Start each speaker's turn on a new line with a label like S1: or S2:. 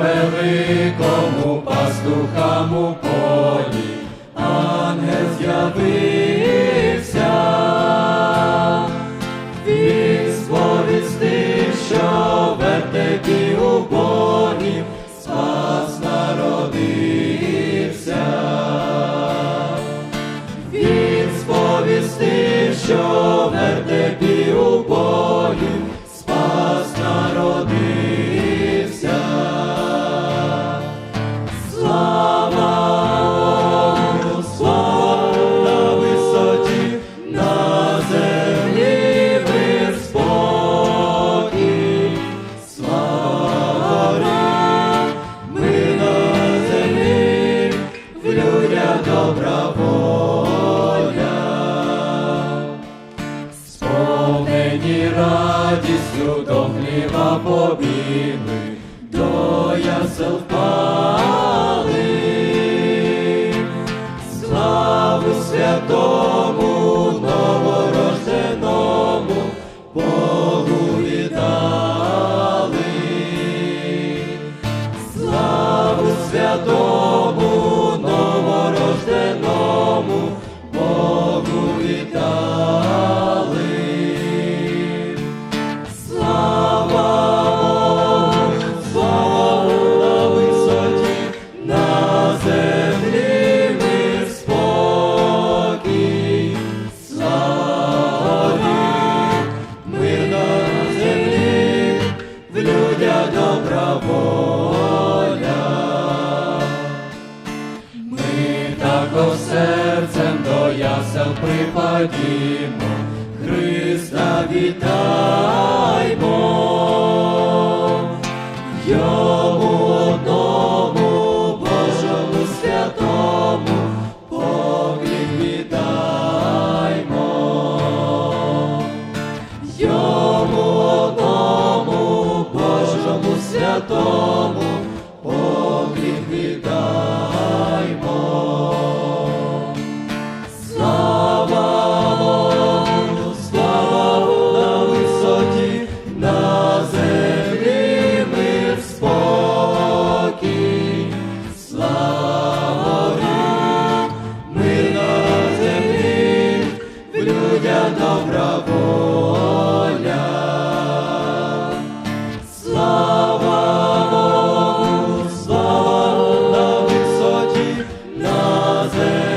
S1: великому пастухам у полі, ангел з'явився, він сповістив, що вертепі у полі. Спас народився, він сповістив, що. Єздю до хліба побігли, до ясел впали, славу святому, новорожденому Богу віддали, славу святому. яко серцем до ясел припадімо, Христа вітаймо, Йому одному, Божому святому, поклік вітаймо, Йому одному, Божому святому. Father.